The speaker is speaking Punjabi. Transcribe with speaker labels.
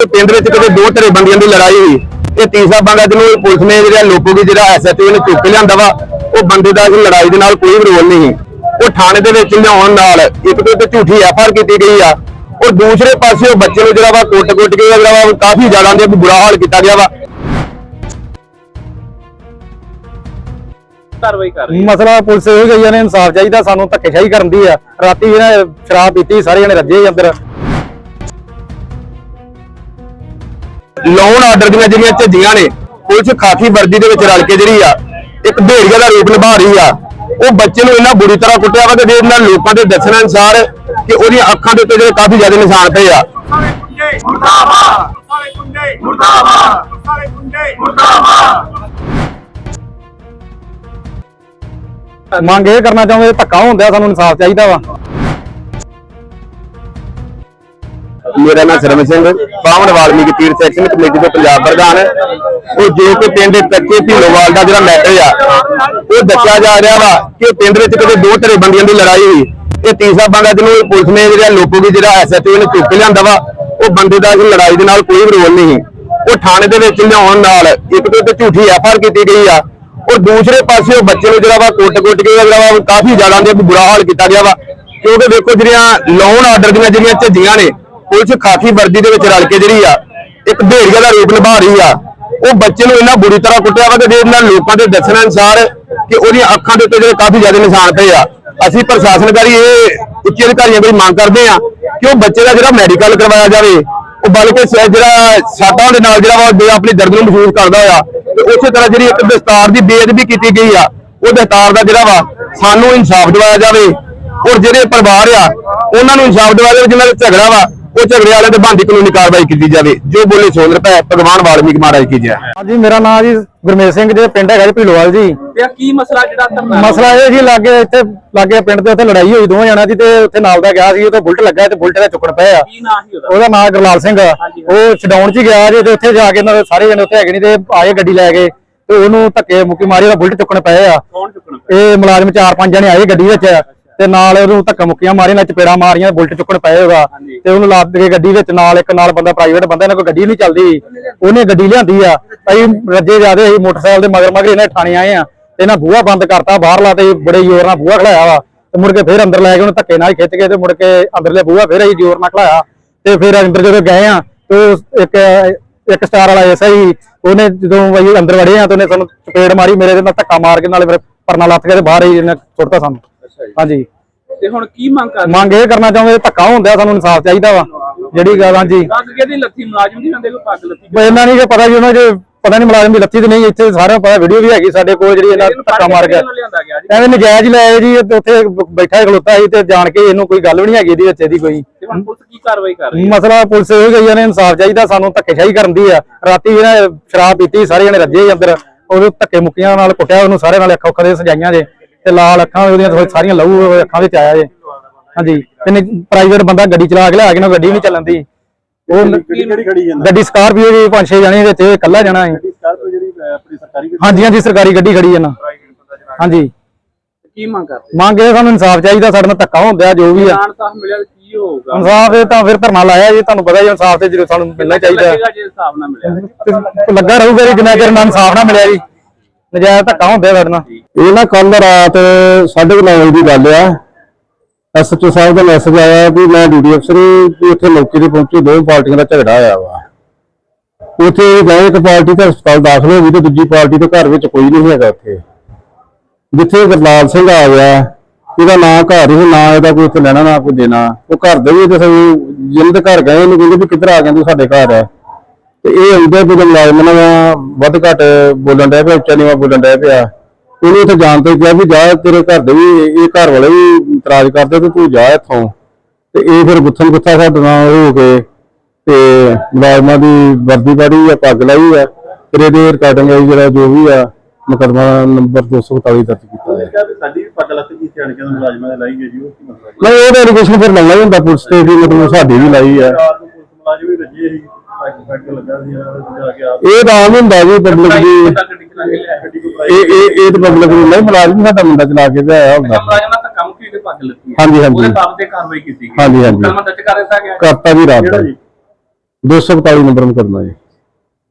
Speaker 1: ਤੇ ਪਿੰਡ ਵਿੱਚ ਕਦੇ ਦੋ ਧੜੇ ਬੰਦੀਆਂ ਦੀ ਲੜਾਈ ਹੋਈ ਇਹ ਤੀਸਰਾ ਬੰਦਾ ਜਿਹਨੂੰ ਪੁਲਿਸ ਨੇ ਜਿਹੜਾ ਲੋਕੋ ਦੀ ਜਿਹੜਾ ਐਸਐਚਓ ਨੇ ਚੁੱਕ ਲਿਆਂਦਾ ਵਾ ਉਹ ਬੰਦੇ ਦਾ ਇਸ ਲੜਾਈ ਦੇ ਨਾਲ ਕੋਈ ਰੋਲ ਨਹੀਂ ਉਹ ਥਾਣੇ ਦੇ ਵਿੱਚ ਲਿਆਉਣ ਨਾਲ ਇੱਕ ਤੋਂ ਤੇ ਝੂਠੀ ਐਫਆਰ ਕੀਤੀ ਗਈ ਆ ਔਰ ਦੂਸਰੇ ਪਾਸੇ ਉਹ ਬੱਚੇ ਨੂੰ ਜਿਹੜਾ ਵਾ ਕੁੱਟ-ਕੁੱਟ ਕੇ ਜਿਹੜਾ ਵਾ ਕਾਫੀ ਜ਼ਿਆਦਾ ਦੇ ਬੁਰਾ ਹਾਲ ਕੀਤਾ ਗਿਆ ਵਾ।
Speaker 2: ਕਾਰਵਾਈ ਕਰ ਰਹੀ
Speaker 3: ਮਸਲਾ ਪੁਲਿਸ ਇਹ ਗਈ ਨੇ ਇਨਸਾਫ ਚਾਹੀਦਾ ਸਾਨੂੰ ਧੱਕੇਸ਼ਾਹੀ ਕਰਨ ਦੀ ਆ। ਰਾਤੀ ਇਹਨੇ ਸ਼ਰਾਬ ਪੀਤੀ ਸਾਰੇ ਜਣੇ ਰੱਜੇ ਅੰਦਰ।
Speaker 1: ਲੋਨ ਆਰਡਰ ਦੀਆਂ ਜਿਹੜੀਆਂ ਝੱਜੀਆਂ ਨੇ, ਪੁਲਿਸ ਖਾਕੀ ਵਰਦੀ ਦੇ ਵਿੱਚ ਰਲ ਕੇ ਜਿਹੜੀ ਆ, ਇੱਕ ਭੇੜੀਆ ਦਾ ਰੂਪ ਨਿਭਾ ਰਹੀ ਆ, ਉਹ ਬੱਚੇ ਨੂੰ ਇੰਨਾ ਬੁਰੀ ਤਰ੍ਹਾਂ ਕੁੱਟਿਆ ਵਾ ਕਿ ਜਿਹਦੇ ਨਾਲ ਲੋਕਾਂ ਦੇ ਦੱਸਣ ਅਨੁਸਾਰ ਕਿ ਉਹਦੀਆਂ ਅੱਖਾਂ ਦੇ ਉੱਤੇ ਜਿਹੜੇ ਕਾਫੀ ਜ਼ਿਆਦਾ ਨਿਸ਼ਾਨ ਪਏ ਆ।
Speaker 4: ਮੁਰਦਾਬਾਦ ਸਾਰੇ ਗੁੰਡੇ ਮੁਰਦਾਬਾਦ ਸਾਰੇ ਗੁੰਡੇ ਮੁਰਦਾਬਾਦ
Speaker 3: ਮੰਗ ਇਹ ਕਰਨਾ ਚਾਹੁੰਦੇ ਧੱਕਾ ਹੁੰਦਾ ਸਾਨੂੰ ਇਨਸਾਫ ਚਾਹੀਦਾ ਵਾ।
Speaker 1: ਮੇਰਾ ਨਾਮ ਸਰਮ ਸਿੰਘ ਬਾਵਨ ਵਾਲਮੀਕੀ ਤੀਰਥ ਸੈਕਸ਼ਨ ਕਮੇਟੀ ਦੇ ਪੰਜਾਬ ਪ੍ਰਧਾਨ ਉਹ ਜੇ ਕਿ ਪਿੰਡ ਕੱਚੇ ਢੀਲੋਵਾਲ ਦਾ ਜਿਹੜਾ ਮੈਟਰ ਆ, ਉਹ ਦੱਸਿਆ ਜਾ ਰਿਹਾ ਵਾ ਕਿ ਪਿੰਡ ਵਿੱਚ ਕਦੇ ਦੋ ਧੜੇ ਬੰਦੀਆਂ ਦੀ ਲੜਾਈ ਹੋਈ। ਇਹ ਤੀਸਰਾ ਬੰਦਾ ਜਿਹਨੂੰ ਪੁਲਿਸ ਨੇ ਜਿਹੜਾ ਲੋਕੋ ਵੀ ਜਿਹੜਾ ਐਸਐਚਓ ਨੇ ਚੁੱਕ ਲਿਆਂਦਾ ਵਾ, ਉਹ ਬੰਦੇ ਦਾ ਇਸ ਲੜਾਈ ਦੇ ਨਾਲ ਕੋਈ ਰੋਲ ਨਹੀਂ। ਉਹ ਥਾਣੇ ਦੇ ਵਿੱਚ ਲਿਆਉਣ ਨਾਲ ਇੱਕ ਤੇ ਝੂਠੀ ਐਫਆਰ ਕੀਤੀ ਗਈ ਆ। ਔਰ ਦੂਸਰੇ ਪਾਸੇ ਉਹ ਬੱਚੇ ਨੂੰ ਜਿਹੜਾ ਵਾ ਕੁੱਟ-ਕੁੱਟ ਕੇ ਜਿਹੜਾ ਵਾ ਕਾਫੀ ਜ਼ਿਆਦਾ ਦੇ ਬੁਰਾ ਹਾਲ ਕੀਤਾ ਗਿਆ ਵਾ। ਕਿਉਂਕਿ ਦੇਖੋ ਜਿਹੜੀਆਂ ਲੋਨ ਆਰਡਰ ਦੀਆਂ ਜਿਹੜੀਆਂ ਝੱਜੀਆਂ ਨੇ ਪੁਲਿਸ ਖਾਕੀ ਵਰਦੀ ਦੇ ਵਿੱਚ ਰਲ ਕੇ ਜਿਹੜੀ ਆ, ਇੱਕ ਭੇੜੀਆ ਦਾ ਰੂਪ ਨਿਭਾ ਰਹੀ ਆ। ਉਹ ਬੱਚੇ ਨੂੰ ਇੰਨਾ ਬੁਰੀ ਤਰ੍ਹਾਂ ਕੁੱਟਿਆ ਵਾ ਕਿ ਜਿਹਦੇ ਨਾਲ ਲੋਕਾਂ ਦੇ ਦੱਸਣ ਅਨੁਸਾਰ ਕਿ ਉਹਦੀਆਂ ਅੱਖਾਂ ਦੇ ਉੱਤੇ ਜਿਹੜੇ ਕਾਫੀ ਜ਼ਿਆਦਾ ਨਿਸ਼ਾਨ ਪਏ ਆ। ਅਸੀਂ ਪ੍ਰਸ਼ਾਸਨਕਾਰੀ, ਇਹ ਉੱਚ ਅਧਿਕਾਰੀਆਂ ਕੋਲ ਮੰਗ ਕਰਦੇ ਆ ਕਿ ਉਹ ਬੱਚੇ ਦਾ ਜਿਹੜਾ ਮੈਡੀਕਲ ਕਰਵਾਇਆ ਜਾਵੇ, ਉਹ ਬਲਕਿ ਜਿਹੜਾ ਸਾਡਾ ਦੇ ਨਾਲ ਜਿਹੜਾ ਵਾ ਆਪਣੀ ਦਰਦ ਨੂੰ ਮਹਿਸੂਸ ਕਰਦਾ ਹੋਇਆ। ਤੇ ਉਸੇ ਤਰ੍ਹਾਂ ਜਿਹੜੀ ਇੱਕ ਦਸਤਾਰ ਦੀ ਬੇਅਦਬੀ ਕੀਤੀ ਗਈ ਆ, ਉਹ ਦਸਤਾਰ ਦਾ ਜਿਹੜਾ ਵਾ ਸਾਨੂੰ ਇਨਸਾਫ ਦਿਵਾਇਆ ਜਾਵੇ। ਔਰ ਜਿਹੜੇ ਪਰਿਵਾਰ ਆ, ਉਹਨਾਂ ਨੂੰ ਇਨਸਾਫ ਦਿਵਾਇਆ ਜਾਵੇ, ਜਿਨ੍ਹਾਂ ਦਾ ਝਗੜਾ ਵਾ ਉਹ ਝਗੜੇ ਵਾਲਿਆਂ ਤੇ ਬੰਦੀ ਕਾਨੂੰਨੀ ਕਾਰਵਾਈ ਕੀਤੀ ਜਾਵੇ। ਜੋ ਬੋਲੇ ਸੋਨ ਰੁਪਏ ਭਗਵਾਨ ਵਾਲਮੀਕ ਮਹਾਰਾਜ ਕੀ ਜੈ।
Speaker 3: ਹਾਂਜੀ ਮੇਰਾ ਨਾਮ ਜੀ ਗੁਰਮੇਸ਼ ਸਿੰਘ ਜੀ ਪਿੰਡ ਹੈਗਾ ਜੀ ਭੀਲੋਵਾਲ ਜੀ।
Speaker 2: ਤੇ ਆਹ ਕੀ ਮਸਲਾ ਜਿਹੜਾ ਧਰਨਾ
Speaker 3: ਮਸਲਾ ਇਹ ਜੀ ਲਾਗੇ ਇੱਥੇ ਲਾਗੇ ਪਿੰਡ ਦੇ ਉੱਤੇ ਲੜਾਈ ਹੋਈ ਦੋਵਾਂ ਜਣਿਆਂ ਦੀ ਤੇ ਉੱਥੇ ਨਾਲ ਦਾ ਗਿਆ ਸੀ ਉਹ ਤੇ ਬੁਲਟ ਲੱਗਾ ਤੇ ਬੁਲਟ ਦਾ ਚੁੱਕਣ ਪਏ ਆ।
Speaker 2: ਕੀ ਨਾਂ ਸੀ ਉਹਦਾ?
Speaker 3: ਉਹਦਾ ਨਾਮ ਗੁਰਲਾਲ ਸਿੰਘ ਆ। ਉਹ ਛਡਾਉਣ ਚ ਗਿਆ ਜੀ ਤੇ ਉੱਥੇ ਜਾ ਕੇ ਇਹਨਾਂ ਦੇ ਸਾਰੇ ਜਣੇ ਉੱਥੇ ਹੈਗੇ ਨਹੀਂ ਤੇ ਆਏ ਗੱਡੀ ਲੈ ਕੇ ਤੇ ਉਹਨੂੰ ਧੱਕੇ ਮੁੱਕੀ ਮਾਰੀ ਉਹਦਾ ਬੁਲਟ ਚੁੱਕਣ ਪਏ ਆ।
Speaker 2: ਕੌਣ ਚੁੱਕਣਾ ਪਿਆ?
Speaker 3: ਇਹ ਮੁਲਾਜ਼ਮ ਚਾਰ ਪੰਜ ਜਣੇ ਆਏ ਗੱਡੀ ਵਿੱਚ। ਤੇ ਨਾਲ ਉਹਨੂੰ ਧੱਕਾ ਮੁੱਕੀਆਂ ਮਾਰੀਆਂ ਨਾਲ ਚਪੇੜਾਂ ਮਾਰੀਆਂ ਬੁਲਟ ਚੁੱਕਣ ਪਏ
Speaker 2: ਹਾਂਜੀ।
Speaker 3: ਤੇ ਉਹਨੂੰ ਲੱਦ ਕੇ ਗੱਡੀ ਵਿੱਚ ਨਾਲ ਇੱਕ ਨਾਲ ਬੰਦਾ ਪ੍ਰਾਈਵੇਟ ਬੰਦਾ ਇਹਨਾਂ ਕੋਈ ਗੱਡੀ ਨਹੀਂ ਚੱਲਦੀ। ਉਹਨੇ ਗੱਡੀ ਲਿਆਂਦੀ ਆ। ਅਸੀਂ ਰੱਜੇ ਜਾਦੇ ਅਸੀਂ ਮੋਟਰਸਾਈਕਲ ਦੇ ਮਗਰ ਮਗਰ ਇਹਨਾਂ ਥਾਣੇ ਆਏ ਆ। ਤੇ ਇਹਨਾਂ ਬੂਹਾ ਬੰਦ ਕਰਤਾ ਬਾਹਰਲਾ ਤੇ ਬੜੇ ਜ਼ੋਰ ਨਾਲ ਬੂਹਾ ਖੜਾਇਆ ਵਾ। ਤੇ ਮੁੜ ਕੇ ਫੇਰ ਅੰਦਰ ਲੈ ਕੇ ਉਹਨੂੰ ਧੱਕੇ ਨਾਲ ਹੀ ਖਿੱਚ ਕੇ ਤੇ ਮੁੜ ਕੇ ਅੰਦਰਲੇ ਬੂਹਾ ਫੇਰ ਅਸੀਂ ਜ਼ੋਰ ਨਾਲ ਖੜਾਇਆ। ਤੇ ਫਿਰ ਅੰਦਰ ਜਦੋਂ ਗਏ ਆ ਤੇ ਇੱਕ ਇੱਕ ਸਟਾਰ ਵਾਲਾ ਐਸਾ ਹੀ ਉਹਨੇ ਜਦੋਂ ਅਸੀਂ ਅੰਦਰ ਵੜੇ ਆ ਤੇ ਉਹਨੇ ਸਾਨੂੰ ਚਪੇੜ ਮਾਰੀ ਮੇਰੇ ਦੇ ਨਾਲ ਧੱਕਾ ਮਾਰ ਕੇ ਨਾਲੇ ਮੇਰੇ ਪਰਨਾ ਲੱਤ ਕੇ ਤੇ ਬਾਹਰ ਹੀ ਇਹਨੇ ਸੁੱਟਤਾ ਸਾਨੂੰ।
Speaker 2: ਜੀ।
Speaker 3: ਹਾਂਜੀ।
Speaker 2: ਤੇ ਹੁਣ ਕੀ ਮੰਗ ਕਰ
Speaker 3: ਮੰਗ ਇਹ ਕਰਨਾ ਚਾਹੁੰਦੇ ਧੱਕਾ ਹੁੰਦਾ ਸਾਨੂੰ ਇਨਸਾਫ ਚਾਹੀਦਾ ਵਾ। ਜਿਹੜੀ ਗੱਲ ਹਾਂਜੀ।
Speaker 2: ਲੱਗ ਕੇ ਦੀ ਲੱਥੀ ਮੁਲਾਜ਼ਮ ਦੀ ਹੁੰਦੇ ਕੋਈ ਪੱਗ ਲੱਥੀ
Speaker 3: ਇਹਨਾਂ ਨਹੀਂ ਕਿ ਪਤਾ ਜੀ ਉਹਨਾਂ ਜੇ ਪਤਾ ਨਹੀਂ ਮੁਲਾਜ਼ਮ ਦੀ ਲੱਤੀ ਤੇ ਨਹੀਂ ਇੱਥੇ ਸਾਰਿਆਂ ਪਤਾ ਵੀਡੀਓ ਵੀ ਹੈਗੀ ਸਾਡੇ ਕੋਲ ਜਿਹੜੀ ਇਹਨਾਂ ਧੱਕਾ ਮਾਰ ਗਿਆ। ਐਵੇਂ ਨਜਾਇਜ਼ ਲਾਇਆ ਜੀ ਉੱਥੇ ਬੈਠਾ ਖਲੋਤਾ ਸੀ ਤੇ ਜਾਣ ਕੇ ਇਹਨੂੰ ਕੋਈ ਗੱਲ ਵੀ ਨਹੀਂ ਹੈਗੀ ਇਹਦੀ ਵਿੱਚ ਇਹਦੀ ਕੋਈ।
Speaker 2: ਹੁਣ ਪੁਲਿਸ ਕੀ ਕਾਰਵਾਈ ਕਰ ਰਹੀ ਹੈ?
Speaker 3: ਮਸਲਾ ਪੁਲਿਸ ਇਹ ਗਈ ਨੇ ਇਨਸਾਫ ਚਾਹੀਦਾ ਸਾਨੂੰ ਧੱਕੇਸ਼ਾਹੀ ਕਰਨ ਦੀ ਆ। ਰਾਤੀ ਇਹਨੇ ਸ਼ਰਾਬ ਪੀਤੀ ਸਾਰੇ ਜਣੇ ਰੱਜੇ ਅੰਦਰ ਉਹਦੇ ਧੱਕੇ ਮੁੱਕੀਆਂ ਨਾਲ ਕੁੱਟਿਆ ਉਹਨੂੰ ਸਾਰੇ ਨਾਲ ਅੱਖਾਂ ਉੱਖਾਂ ਦੇ ਸਜਾਈਆਂ ਜੇ। ਤੇ ਲਾਲ ਅੱਖਾਂ ਉਹਦੀਆਂ ਸਾਰੀਆਂ ਲਹੂ ਅੱਖਾਂ ਵਿੱਚ ਆਇਆ ਜੇ। ਹਾਂਜੀ। ਤੇ ਪ੍ਰਾਈਵੇਟ ਬੰਦਾ ਗੱਡੀ ਚਲਾ ਕੇ ਲਿਆ ਕੇ ਨਾ ਗੱਡੀ ਨਹੀਂ ਚੱਲਣ ਦੀ। ਉਹ
Speaker 4: ਕਿਹੜੀ ਖੜੀ ਜਾਂਦਾ?
Speaker 3: ਗੱਡੀ ਸਕਾਰਪੀਓ ਦੀ ਪੰਜ ਛੇ ਜਣੇ ਵਿੱਚ ਇਕੱਲਾ ਜਾਣਾ ਹੈ
Speaker 4: ਸਕਾਰਪੀਓ ਜਿਹੜੀ ਅਹ, ਆਪਣੀ ਸਰਕਾਰੀ ਗੱਡੀ
Speaker 3: ਹਾਂਜੀ ਹਾਂਜੀ ਸਰਕਾਰੀ ਗੱਡੀ ਖੜੀ ਹੈ ਨਾ। ਹਾਂਜੀ।
Speaker 2: ਕੀ ਮੰਗ
Speaker 3: ਮੰਗ ਸਾਨੂੰ ਇਨਸਾਫ ਚਾਹੀਦਾ ਸਾਡੇ ਨਾਲ ਧੱਕਾ ਹੁੰਦਾ ਜੋ ਵੀ ਆ।
Speaker 2: ਜਾਣ ਤਾਂ ਮਿਲਿਆ ਤਾਂ ਕੀ ਹੋਊਗਾ?
Speaker 3: ਇਨਸਾਫ ਇਹ ਤਾਂ ਫਿਰ ਧਰਨਾ ਲਾਇਆ ਜੀ ਤੁਹਾਨੂੰ ਪਤਾ ਹੀ ਇਨਸਾਫ ਤੇ ਜਦੋਂ ਸਾਨੂੰ ਮਿਲਣਾ ਚਾਹੀਦਾ।
Speaker 2: ਲੱਗੇਗਾ ਜੇ ਮਿਲਿਆ।
Speaker 3: ਲੱਗਾ ਰਹੂਗਾ ਜੀ ਜਿੰਨਾ ਚਿਰ ਨਾ ਇਨਸਾਫ ਨਾ ਮਿਲਿਆ ਜੀ। ਨਜਾਇਜ਼ ਧੱਕਾ ਹੁੰਦਾ ਸਾਡੇ
Speaker 1: ਇਹ ਨਾ ਕੱਲ ਰਾਤ 9:30 ਦੀ ਗੱਲ ਆ। ਐਸਐਚਓ ਸਾਹਿਬ ਦਾ ਮੈਸੇਜ ਆਇਆ ਵੀ ਮੈਂ ਡਿਊਟੀ ਅਫਸਰ ਵੀ ਉੱਥੇ ਮੌਕੇ ਤੇ ਪਹੁੰਚੇ ਦੋ ਪਾਰਟੀਆਂ ਦਾ ਝਗੜਾ ਆਇਆ ਵਾ। ਉੱਥੇ ਗਏ, ਇੱਕ ਪਾਰਟੀ ਤਾਂ ਹਸਪਤਾਲ ਦਾਖਲ ਹੋ ਗਈ ਤੇ ਦੂਜੀ ਪਾਰਟੀ ਦੇ ਘਰ ਵਿੱਚ ਕੋਈ ਨਹੀਂ ਹੈਗਾ ਉੱਥੇ। ਜਿੱਥੇ ਗੁਰਲਾਲ ਸਿੰਘ ਆ ਗਿਆ, ਇਹਦਾ ਨਾਂ ਘਰ ਹੀ, ਨਾ ਇਹਦਾ ਕੋਈ ਇੱਥੇ ਲੈਣਾ, ਨਾ ਕੋਈ ਦੇਣਾ। ਉਹ ਘਰ ਦੇ ਵੀ ਤੇ ਜਿਹਨਾਂ ਦੇ ਘਰ ਗਏ, ਉਹਨੂੰ ਕਹਿੰਦੇ ਵੀ ਕਿੱਧਰ ਆ ਗਿਆ ਤੂੰ, ਸਾਡੇ ਘਰ ਹੈ ਤੇ ਇਹ ਆਉਂਦੇ ਵੀ ਮੁਲਾਜ਼ਮ ਨਾਲ ਵੱਧ ਘੱਟ ਬੋਲਣ ਡਿਆ ਪਿਆ ਉੱਚਾ ਨੀਵਾਂ ਬੋਲਣ ਡਿਆ ਪਿਆ ਉਹਨੂੰ ਉੱਥੇ ਜਾਣ ਤੋਂ ਕਿਹਾ ਵੀ ਜਾ ਤੇਰੇ ਘਰ ਦੇ ਵੀ ਇਹ ਘਰ ਵਾਲੇ ਵੀ ਇਤਰਾਜ਼ ਕਰਦੇ ਤੇ ਤੂੰ ਜਾ ਇੱਥੋਂ। ਤੇ ਇਹ ਫਿਰ ਗੁੱਥਨ ਗੁੱਥਾ ਸਾਡੇ ਨਾਲ ਹੋ ਕੇ ਤੇ ਮੁਲਾਜ਼ਮਾਂ ਦੀ ਵਰਦੀ ਪਾੜੀ ਆ ਪੱਗ ਲਾਈ ਆ ਫਿਰ ਇਹਦੇ ਰਿਕਾਰਡਿੰਗ ਆਈ ਜਿਹੜਾ ਜੋ ਵੀ ਆ ਮੁਕੱਦਮਾ ਨੰਬਰ 247 ਦਰਜ ਕੀਤਾ ਹੈ
Speaker 4: ਸਾਡੀ ਵੀ ਪੱਗ ਲੱਤ ਜੀ ਸਿਆਣ ਕੇ ਮੁਲਾਜ਼ਮਾਂ ਦੇ ਲਾਈ ਗਈ ਜੀ ਉਹ ਕੀ ਮਸਲਾ
Speaker 1: ਨਹੀਂ ਉਹਦਾ ਐਲੀਗੇਸ਼ਨ ਫਿਰ ਲਾਉਣਾ ਹੀ ਹੁੰਦਾ ਪੁਲਿਸ ਤੇ ਵੀ ਮਤਲਬ ਸਾਡੀ ਵੀ ਲਾਈ ਆ।
Speaker 4: ਵੀ ਰੱਜੇ ਸੀ ਲੱਗਾ ਸੀ ਦੇ ਜਾ ਕੇ ਆਪ
Speaker 1: ਇਹ ਆਮ ਹੁੰਦਾ ਜੀ ਪਬਲਿਕ ਦੀ।
Speaker 2: ਗੱਡੀ ਕੇ
Speaker 4: ਕੋ
Speaker 1: ਇਹ ਇਹ ਇਹ ਤਾਂ ਪਬਲਿਕ ਨੂੰ ਨਹੀਂ ਮੁਲਾਜ਼ਮ ਸਾਡਾ ਮੁੰਡਾ ਚਲਾ ਕੇ ਲਿਆਇਆ ਹੁੰਦਾ।
Speaker 2: ਮੁਲਾਜ਼ਮ ਨਾਲ ਧੱਕਾ ਮੁੱਕੀ ਤੇ ਪੱਗ ਹੈ?
Speaker 1: ਹਾਂਜੀ, ਹਾਂਜੀ।
Speaker 2: ਉਹਦੇ ਬਾਬਤ ਤੇ ਕਾਰਵਾਈ ਕੀਤੀ ਗਈ।
Speaker 1: ਹਾਂਜੀ, ਹਾਂਜੀ।
Speaker 2: ਮੁਕੱਦਮਾ ਦਰਜ ਕਰ ਦਿੱਤਾ ਗਿਆ।
Speaker 1: ਕਰਤਾ ਵੀ ਰਾਤ
Speaker 4: ਕਿਹੜਾ
Speaker 1: ਦਾ।
Speaker 4: ਜੀ?
Speaker 5: 242 ਨੰਬਰ ਮੁਕੱਦਮਾ ਜੀ।